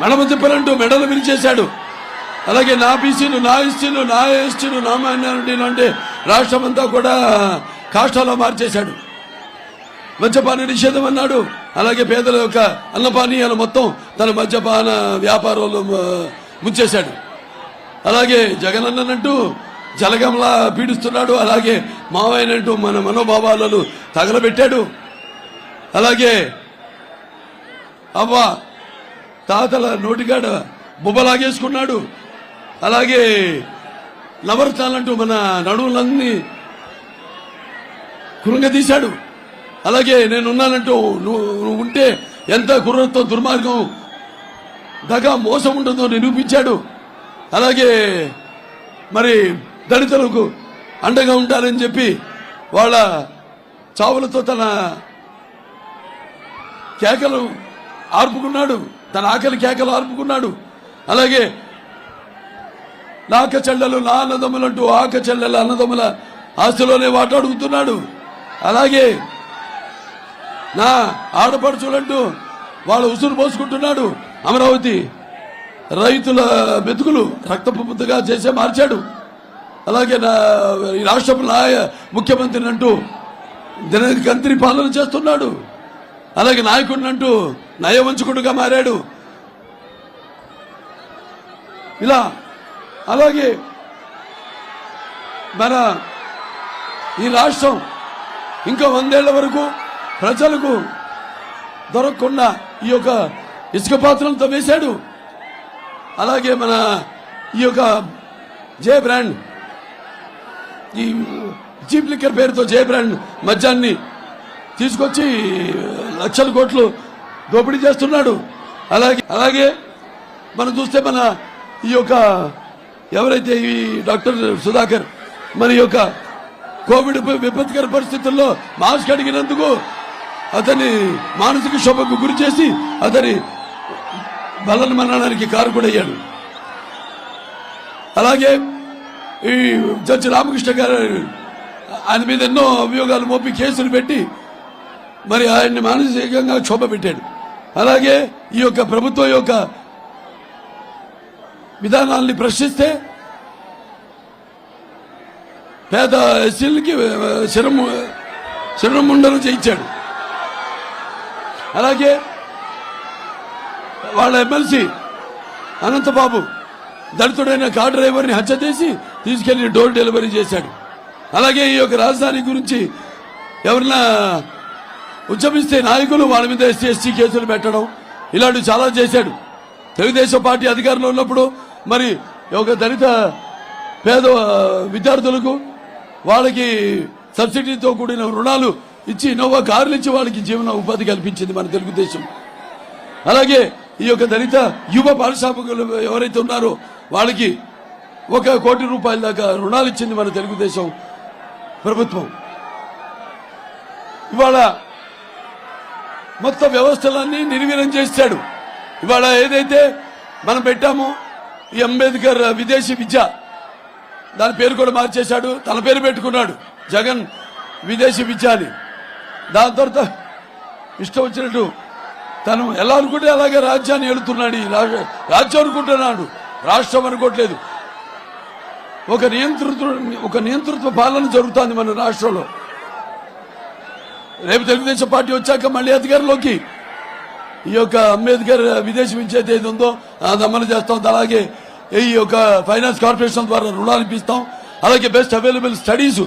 మెడమ తిప్పలంటూ మెడలు విరిచేశాడు. అలాగే నా బీసీలు నా ఎస్టీలు నా ఎస్టీలు నా మైనారిటీలు అంటే రాష్ట్రం అంతా కూడా కాష్టాల్లో మార్చేశాడు. మద్యపాన నిషేధం అన్నాడు. అలాగే పేదల యొక్క అన్నపానీయాలు మొత్తం తన మద్యపాన వ్యాపారంలో ముంచేశాడు. అలాగే జగన్ అన్నట్టు జలగంలా పీడిస్తున్నాడు. అలాగే మావయ్యనంటూ మన మనోభావాలను తగలబెట్టాడు. అలాగే అవ్వ తాతల నోటిగాడ బుబ్బలాగేసుకున్నాడు. అలాగే లవర్ నవరత్నాలంటూ మన నడువులన్నీ కృంగదీశాడు. అలాగే నేనున్నానంటూ నువ్వు నువ్వు ఉంటే ఎంత కుర్రతో దుర్మార్గం దగా మోసం ఉంటుందో నిరూపించాడు. అలాగే మరి దళితులకు అండగా ఉంటారని చెప్పి వాళ్ళ చావులతో తన కేకలు ఆర్పుకున్నాడు. తన ఆకలి కేకలు ఆర్పుకున్నాడు. అలాగే నాక చెల్లెలు నా అన్నదమ్ములంటూ ఆక చెల్లెలు అన్నదమ్ముల ఆస్తిలోనే వాటాడుగుతున్నాడు అలాగే నా ఆడపడుచులంటూ వాళ్ళు ఉసురు పోసుకుంటున్నాడు. అమరావతి రైతుల మెతుకులు రక్తపు ముద్దగా చేసే మార్చాడు. అలాగే నా ఈ రాష్ట్రంలో ముఖ్యమంత్రిని అంటూ దినకంత్రి పాలన చేస్తున్నాడు. అలాగే నాయకుడిని అంటూ నయవంచుకుడుగా మారాడు. ఇలా అలాగే మన ఈ రాష్ట్రం ఇంకా వందేళ్ళ వరకు ప్రజలకు దొరకకుండా ఈ యొక్క ఇసుక పాత్రలతో వేశాడు. అలాగే మన ఈ యొక్క జే బ్రాండ్ ఈ జీప్ లిక్కర్ పేరుతో జే బ్రాండ్ మద్యాన్ని తీసుకొచ్చి లక్షల కోట్లు దోపిడీ చేస్తున్నాడు. అలాగే అలాగే మనం చూస్తే మన ఈ యొక్క ఎవరైతే ఈ డాక్టర్ సుధాకర్ మన యొక్క కోవిడ్ విపత్కర పరిస్థితుల్లో మాస్క్ అడిగినందుకు అతని మానసిక శోభకు గురి చేసి అతని బలన మరణానికి కారకుడయ్యాడు. అలాగే ఈ జడ్జి రామకృష్ణ గారు ఆయన మీద ఎన్నో అభియోగాలు మోపి కేసులు పెట్టి మరి ఆయన్ని మానసికంగా క్షోభ పెట్టాడు. అలాగే ఈ యొక్క ప్రభుత్వం యొక్క విధానాల్ని ప్రశ్నిస్తే పేద ఎస్సీలకి శరము శరముండలు చేయించాడు. అలాగే వాళ్ళ ఎమ్మెల్సీ అనంతబాబు దళితుడైన కార్ డ్రైవర్ని హత్య చేసి తీసుకెళ్ళి డోర్ డెలివరీ చేశాడు. అలాగే ఈ యొక్క రాజధాని గురించి ఎవరన్నా ఉద్యమిస్తే నాయకులు వాళ్ళ మీద ఎస్సీ ఎస్టీ కేసులు పెట్టడం ఇలాంటివి చాలా చేశాడు. తెలుగుదేశం పార్టీ అధికారంలో ఉన్నప్పుడు మరి ఒక దళిత పేద విద్యార్థులకు వాళ్ళకి సబ్సిడీతో కూడిన రుణాలు ఇచ్చి ఇన్నోవా కార్లు ఇచ్చి వాళ్ళకి జీవన ఉపాధి కల్పించింది మన తెలుగుదేశం. అలాగే ఈ యొక్క దళిత యువ పారిశ్రామికులు ఎవరైతే ఉన్నారో వాళ్ళకి ఒక కోటి రూపాయల దాకా రుణాలు ఇచ్చింది మన తెలుగుదేశం ప్రభుత్వం. ఇవాళ మొత్తం వ్యవస్థలన్నీ నిర్వీర్యం చేశాడు ఇవాళ ఏదైతే మనం పెట్టామో ఈ అంబేద్కర్ విదేశీ విద్య దాని పేరు కూడా మార్చేశాడు తన పేరు పెట్టుకున్నాడు జగన్ విదేశీ విద్య అని. దాని తర్వాత ఇష్టం వచ్చినట్టు తను ఎలా అనుకుంటే అలాగే రాజ్యాన్ని ఏలుతున్నాడు ఈ రాజ్యం అనుకుంటున్నాడు రాష్ట్రం అనుకోవట్లేదు. ఒక నియంతృత్వ ఒక నియంతృత్వ పాలన జరుగుతోంది మన రాష్ట్రంలో. రేపు తెలుగుదేశం పార్టీ వచ్చాక మళ్ళీ అధికారంలోకి. ఈ యొక్క అంబేద్కర్ విదేశీ విద్య ఏది ఉందో అమలు చేస్తాం. అలాగే ఈ యొక్క ఫైనాన్స్ కార్పొరేషన్ ద్వారా రుణాలు ఇప్పిస్తాం. అలాగే బెస్ట్ అవైలబుల్ స్టడీస్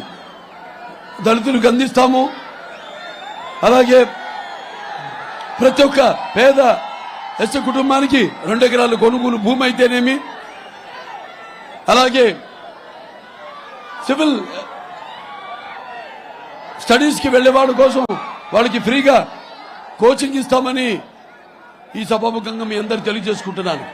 దళితులకు అందిస్తాము. అలాగే ప్రతి ఒక్క పేద ఎస్సీ కుటుంబానికి రెండు ఎకరాల కొనుగోలు భూమి అయితేనేమి. అలాగే సివిల్ స్టడీస్కి వెళ్ళేవాడు కోసం వాళ్ళకి ఫ్రీగా కోచింగ్ ఇస్తామని ఈ సభాముఖంగా మీ అందరు తెలియజేసుకుంటున్నాను.